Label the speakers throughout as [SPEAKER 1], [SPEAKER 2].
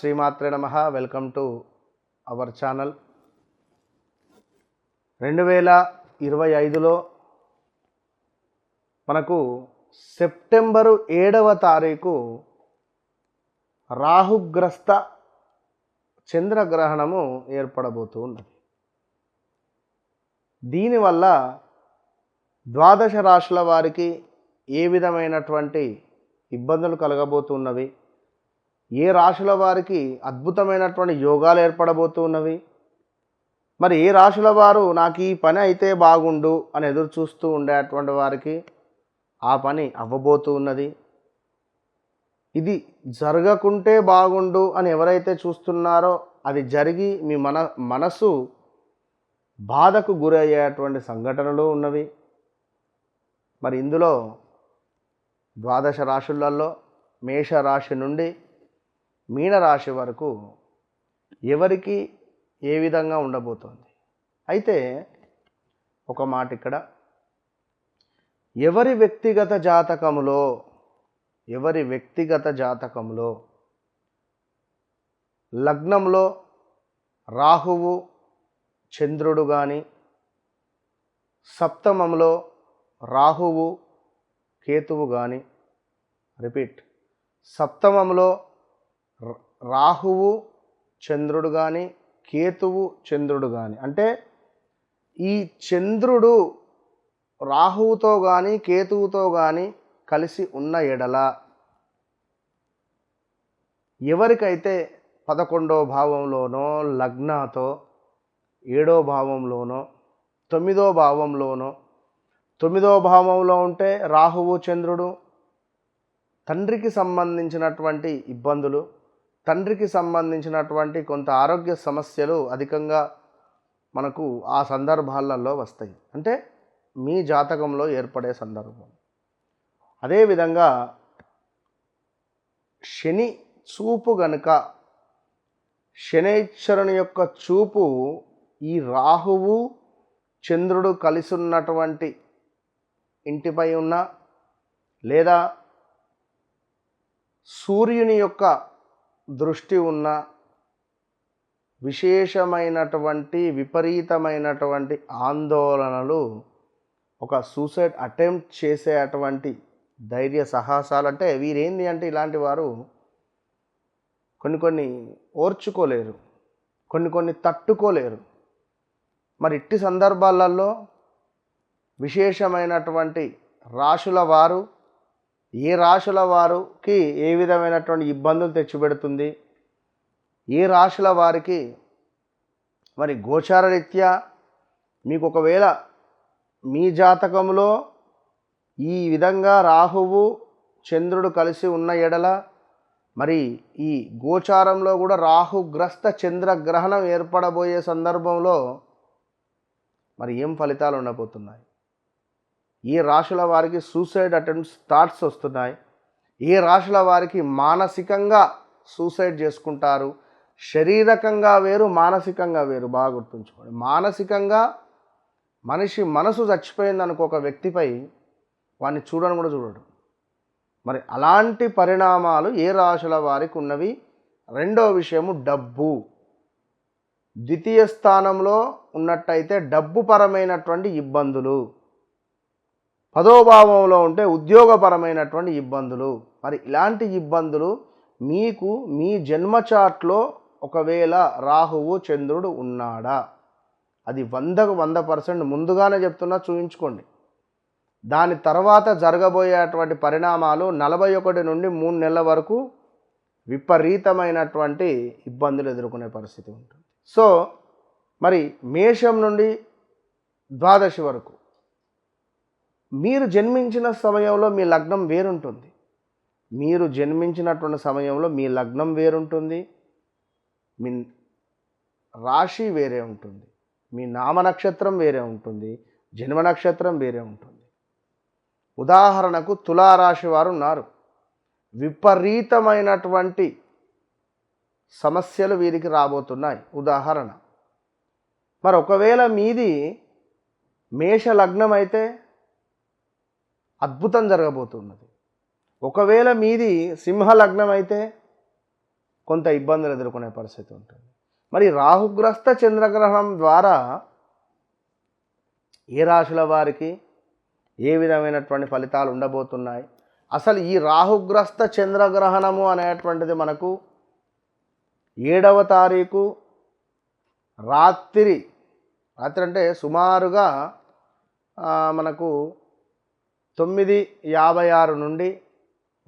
[SPEAKER 1] శ్రీమాత్రే నమ. Welcome to our channel. రెండు వేల ఇరవై ఐదులో మనకు సెప్టెంబరు ఏడవ తారీఖు రాహుగ్రస్త చంద్రగ్రహణము ఏర్పడబోతూ ఉన్నది. దీనివల్ల ద్వాదశ రాశుల వారికి ఏ విధమైనటువంటి ఇబ్బందులు కలగబోతున్నవి? ఏ రాశుల వారికి అద్భుతమైనటువంటి యోగాలు ఏర్పడబోతున్నవి? మరి ఏ రాశుల వారు నాకు ఈ పని అయితే బాగుండు అని ఎదురు చూస్తూ ఉండేటువంటి వారికి ఆ పని అవ్వబోతూ ఉన్నది ఇది జరగకుంటే బాగుండు అని ఎవరైతే చూస్తున్నారో అది జరిగి మీ మన మనసు బాధకు గురయ్యేటువంటి సంఘటనలు ఉన్నవి. మరి ఇందులో ద్వాదశ రాశులలో మేషరాశి నుండి మీనరాశి వరకు ఎవరికి ఏ విధంగా ఉండబోతోంది? అయితే ఒక మాట ఇక్కడ. ఎవరి వ్యక్తిగత జాతకములో ఎవరి వ్యక్తిగత జాతకంలో లగ్నంలో రాహువు చంద్రుడు కానీ సప్తమంలో రాహువు కేతువు కానీ రిపీట్ సప్తమంలో రాహువు చంద్రుడు కానీ కేతువు చంద్రుడు కానీ అంటే ఈ చంద్రుడు రాహువుతో కానీ కేతువుతో కానీ కలిసి ఉన్న ఎడల ఎవరికైతే పదకొండో భావంలోనో లగ్నాతో ఏడో భావంలోనో తొమ్మిదో భావంలోనో తొమ్మిదో భావంలో ఉంటే రాహువు చంద్రుడు తండ్రికి సంబంధించినటువంటి ఇబ్బందులు తండ్రికి సంబంధించినటువంటి కొంత ఆరోగ్య సమస్యలు అధికంగా మనకు ఆ సందర్భాలలో వస్తాయి. అంటే మీ జాతకంలో ఏర్పడే సందర్భం. అదేవిధంగా శని చూపు గనుక శనైశ్వరుని యొక్క చూపు ఈ రాహువు చంద్రుడు కలిసి ఉన్నటువంటి ఇంటిపై ఉన్న లేదా సూర్యుని యొక్క దృష్టి ఉన్న విశేషమైనటువంటి విపరీతమైనటువంటి ఆందోళనలు ఒక సూసైడ్ అటెంప్ట్ చేసే అటువంటి ధైర్య సాహసాలు అంటే వీరేంది అంటే ఇలాంటి వారు కొన్ని కొన్ని ఓర్చుకోలేరు కొన్ని కొన్ని తట్టుకోలేరు. మరి ఇట్టి సందర్భాలలో విశేషమైనటువంటి రాశుల వారు ఏ రాశుల వారికి ఏ విధమైనటువంటి ఇబ్బందులు తెచ్చిపెడుతుంది? ఏ రాశుల వారికి మరి గోచారరీత్యా మీకు ఒకవేళ మీ జాతకంలో ఈ విధంగా రాహువు చంద్రుడు కలిసి ఉన్న ఎడల మరి ఈ గోచారంలో కూడా రాహుగ్రస్త చంద్రగ్రహణం ఏర్పడబోయే సందర్భంలో మరి ఏం ఫలితాలు ఉండబోతున్నాయి? ఈ రాశుల వారికి సూసైడ్ అటెంప్ట్స్ థాట్స్ వస్తున్నాయి. ఏ రాశుల వారికి మానసికంగా సూసైడ్ చేసుకుంటారు. శారీరకంగా వేరు మానసికంగా వేరు. బాగా గుర్తుంచుకోండి. మానసికంగా మనిషి మనసు చచ్చిపోయింది అనుకో ఒక వ్యక్తిపై వాడిని చూడని కూడా చూడడు. మరి అలాంటి పరిణామాలు ఏ రాశుల వారికి ఉన్నవి? రెండో విషయము డబ్బు. ద్వితీయ స్థానంలో ఉన్నట్టయితే డబ్బు పరమైనటువంటి ఇబ్బందులు. పదోభావంలో ఉంటే ఉద్యోగపరమైనటువంటి ఇబ్బందులు. మరి ఇలాంటి ఇబ్బందులు మీకు మీ జన్మ చాట్లో ఒకవేళ రాహువు చంద్రుడు ఉన్నాడా? అది వందకు వంద పర్సెంట్ ముందుగానే చెప్తున్నా చూయించుకోండి. దాని తర్వాత జరగబోయేటువంటి పరిణామాలు నలభై ఒకటి నుండి మూడు నెలల వరకు విపరీతమైనటువంటి ఇబ్బందులు ఎదుర్కొనే పరిస్థితి ఉంటుంది. సో మరి మేషం నుండి ద్వాదశి వరకు మీరు జన్మించిన సమయంలో మీ లగ్నం వేరుంటుంది. మీరు జన్మించినటువంటి సమయంలో మీ లగ్నం వేరుంటుంది. మీ రాశి వేరే ఉంటుంది. మీ నామ నక్షత్రం వేరే ఉంటుంది. జన్మ నక్షత్రం వేరే ఉంటుంది. ఉదాహరణకు తులారాశి వారు ఉన్నారు. విపరీతమైనటువంటి సమస్యలు వీరికి రాబోతున్నాయి. ఉదాహరణ. మరి ఒకవేళ మీది మేష లగ్నం అయితే అద్భుతం జరగబోతున్నది. ఒకవేళ మీది సింహ లగ్నం అయితే కొంత ఇబ్బందులు ఎదుర్కొనే పరిస్థితి ఉంటుంది. మరి రాహుగ్రస్త చంద్రగ్రహణం ద్వారా ఏ రాశుల వారికి ఏ విధమైనటువంటి ఫలితాలు ఉండబోతున్నాయి? అసలు ఈ రాహుగ్రస్త చంద్రగ్రహణము అనేటువంటిది మనకు ఏడవ తారీఖు రాత్రి రాత్రి అంటే సుమారుగా మనకు తొమ్మిది యాభై ఆరు నుండి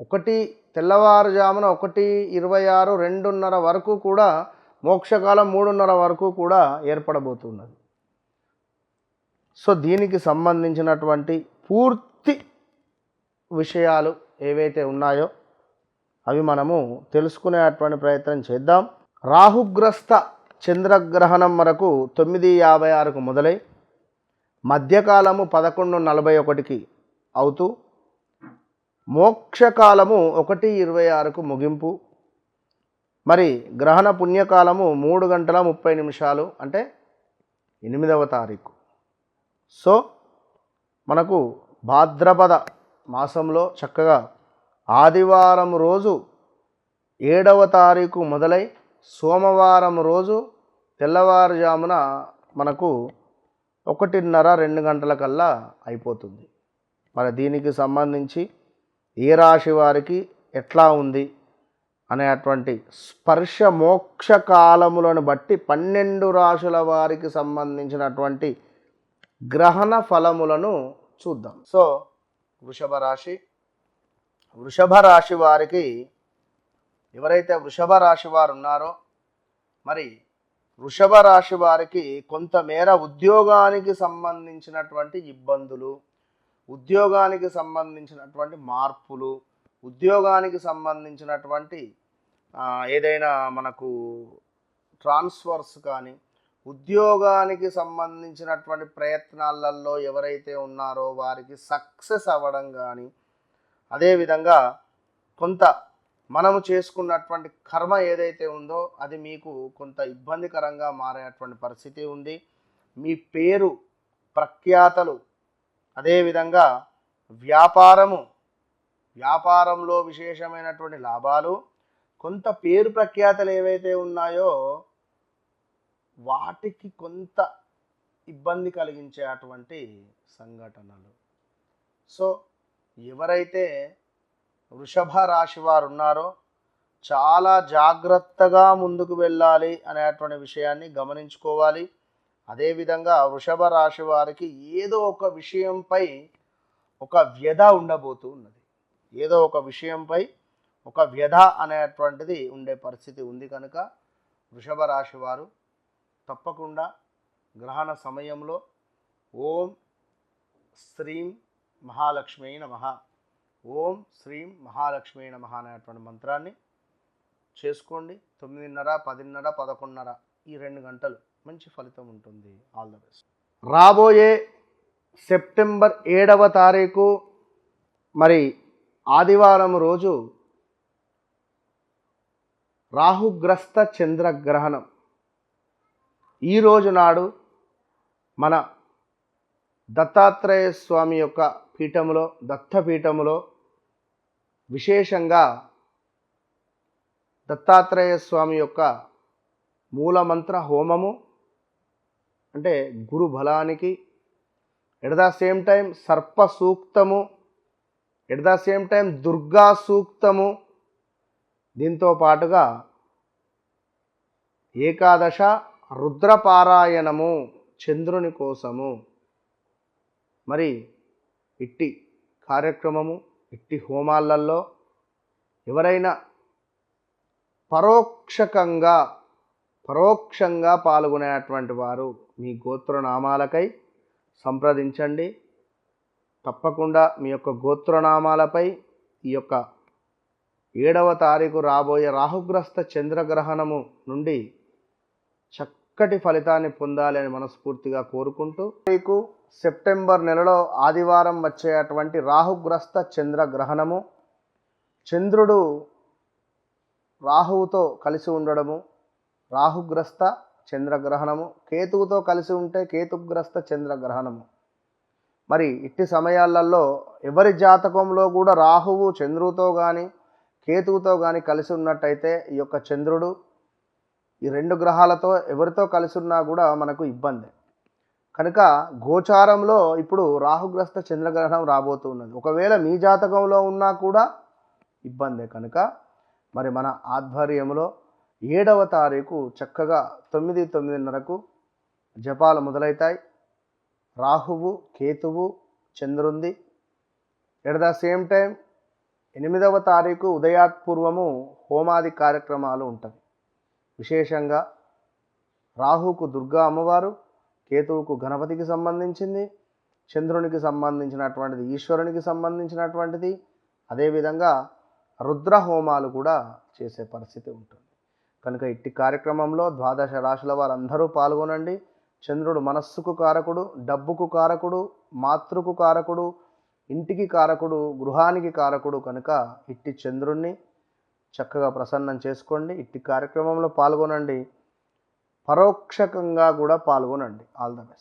[SPEAKER 1] ఒకటి తెల్లవారుజామున ఒకటి ఇరవై ఆరు రెండున్నర వరకు కూడా మోక్షకాలం మూడున్నర వరకు కూడా ఏర్పడబోతున్నది. సో దీనికి సంబంధించినటువంటి పూర్తి విషయాలు ఏవైతే ఉన్నాయో అవి మనము తెలుసుకునేటువంటి ప్రయత్నం చేద్దాం. రాహుగ్రస్త చంద్రగ్రహణం వరకు తొమ్మిది యాభై ఆరుకు మొదలై మధ్యకాలము పదకొండు నలభై ఒకటికి అవుతూ మోక్షకాలము ఒకటి ఇరవై ఆరుకు ముగింపు. మరి గ్రహణ పుణ్యకాలము మూడు గంటల ముప్పై నిమిషాలు అంటే ఎనిమిదవ తారీఖు. సో మనకు భాద్రపద మాసంలో చక్కగా ఆదివారం రోజు ఏడవ తారీఖు మొదలై సోమవారం రోజు తెల్లవారుజామున మనకు ఒకటిన్నర రెండు గంటల కల్లా అయిపోతుంది. మరి దీనికి సంబంధించి ఏ రాశి వారికి ఎట్లా ఉంది అనేటువంటి స్పర్శ మోక్ష కాలములను బట్టి పన్నెండు రాశుల వారికి సంబంధించినటువంటి గ్రహణ ఫలములను చూద్దాం. సో వృషభ రాశి. వృషభ రాశి వారికి ఎవరైతే వృషభ రాశి వారు ఉన్నారో మరి వృషభ రాశి వారికి కొంతమేర ఉద్యోగానికి సంబంధించినటువంటి ఇబ్బందులు ఉద్యోగానికి సంబంధించినటువంటి మార్పులు ఉద్యోగానికి సంబంధించినటువంటి ఏదైనా మనకు ట్రాన్స్ఫర్స్ కానీ ఉద్యోగానికి సంబంధించినటువంటి ప్రయత్నాలలో ఎవరైతే ఉన్నారో వారికి సక్సెస్ అవ్వడం కానీ అదేవిధంగా కొంత మనము చేసుకున్నటువంటి కర్మ ఏదైతే ఉందో అది మీకు కొంత ఇబ్బందికరంగా మారేటువంటి పరిస్థితి ఉంది. మీ పేరు ప్రఖ్యాతలు అదేవిధంగా వ్యాపారము వ్యాపారంలో విశేషమైనటువంటి లాభాలు కొంత పేరు ప్రఖ్యాతలు ఏవైతే ఉన్నాయో వాటికి కొంత ఇబ్బంది కలిగించే అటువంటి సంఘటనలు. సో ఎవరైతే వృషభ రాశి వారు ఉన్నారో చాలా జాగ్రత్తగా ముందుకు వెళ్ళాలి అనేటువంటి విషయాన్ని గమనించుకోవాలి. అదేవిధంగా వృషభ రాశి వారికి ఏదో ఒక విషయంపై ఒక వ్యధ ఉండబోతూ ఉన్నది. ఏదో ఒక విషయంపై ఒక వ్యధ అనేటువంటిది ఉండే పరిస్థితి ఉంది కనుక వృషభ రాశి వారు తప్పకుండా గ్రహణ సమయంలో ఓం శ్రీం మహాలక్ష్మి నమ. ఓం శ్రీం మహాలక్ష్మి నమ అనేటువంటి మంత్రాన్ని చేసుకోండి. తొమ్మిదిన్నర పదిన్నర పదకొండున్నర ఈ రెండు గంటలు. మంచి ఫలితం ఉంటుంది. ఆల్ ద బెస్ట్ రాబోయే సెప్టెంబర్ ఏడవ తారీఖు మరి ఆదివారం రోజు రాహుగ్రస్త చంద్రగ్రహణం. ఈ రోజు నాడు మన దత్తాత్రేయ స్వామి యొక్క పీఠములో దత్తపీఠములో విశేషంగా దత్తాత్రేయ స్వామి యొక్క మూలమంత్ర హోమము అంటే గురు బలానికి ఎట్ ద సేమ్ టైం సర్ప సూక్తము at the same time Durga సూక్తము. దీంతో పాటుగా ఏకాదశ రుద్రపారాయణము చంద్రుని కోసము. మరి ఇట్టి కార్యక్రమము ఇట్టి హోమాలలో ఎవరైనా పరోక్షకంగా పరోక్షంగా పాల్గొనేటువంటి వారు మీ గోత్రనామాలకై సంప్రదించండి. తప్పకుండా మీ యొక్క గోత్రనామాలపై ఈ యొక్క ఏడవ తారీఖు రాబోయే రాహుగ్రస్త చంద్రగ్రహణము నుండి చక్కటి ఫలితాన్ని పొందాలి అని మనస్ఫూర్తిగా కోరుకుంటూ తారీఖు సెప్టెంబర్ నెలలో ఆదివారం వచ్చేటువంటి రాహుగ్రస్త చంద్రగ్రహణము. చంద్రుడు రాహువుతో కలిసి ఉండడము రాహుగ్రస్త చంద్రగ్రహణము. కేతువుతో కలిసి ఉంటే కేతుగ్రస్త చంద్రగ్రహణము. మరి ఇట్టి సమయాలలో ఎవరి జాతకంలో కూడా రాహువు చంద్రుతో కానీ కేతువుతో కానీ కలిసి ఉన్నట్టయితే ఈ యొక్క చంద్రుడు ఈ రెండు గ్రహాలతో ఎవరితో కలిసి ఉన్నా కూడా మనకు ఇబ్బంది. కనుక గోచారంలో ఇప్పుడు రాహుగ్రస్త చంద్రగ్రహణం రాబోతున్నది ఒకవేళ మీ జాతకంలో ఉన్నా కూడా ఇబ్బందే కనుక. మరి మన ఆధ్వర్యంలో ఏడవ తారీఖు చక్కగా తొమ్మిది తొమ్మిదిన్నరకు జపాలు మొదలవుతాయి రాహువు కేతువు చంద్రుంది. ఎట్ ద సేమ్ టైం ఎనిమిదవ తారీఖు ఉదయాత్పూర్వము హోమాది కార్యక్రమాలు ఉంటాయి విశేషంగా రాహుకు దుర్గా అమ్మవారు కేతువుకు గణపతికి సంబంధించింది చంద్రునికి సంబంధించినటువంటిది ఈశ్వరునికి సంబంధించినటువంటిది అదేవిధంగా రుద్ర హోమాలు కూడా చేసే పరిస్థితి ఉంటుంది. కనుక ఇట్టి కార్యక్రమంలో ద్వాదశ రాశుల వారందరూ పాల్గొనండి. చంద్రుడు మనస్సుకు కారకుడు డబ్బుకు కారకుడు మాతృకు కారకుడు ఇంటికి కారకుడు గృహానికి కారకుడు కనుక ఇట్టి చంద్రుణ్ణి చక్కగా ప్రసన్నం చేసుకోండి. ఇట్టి కార్యక్రమంలో పాల్గొనండి. పరోక్షకంగా కూడా పాల్గొనండి. All the best.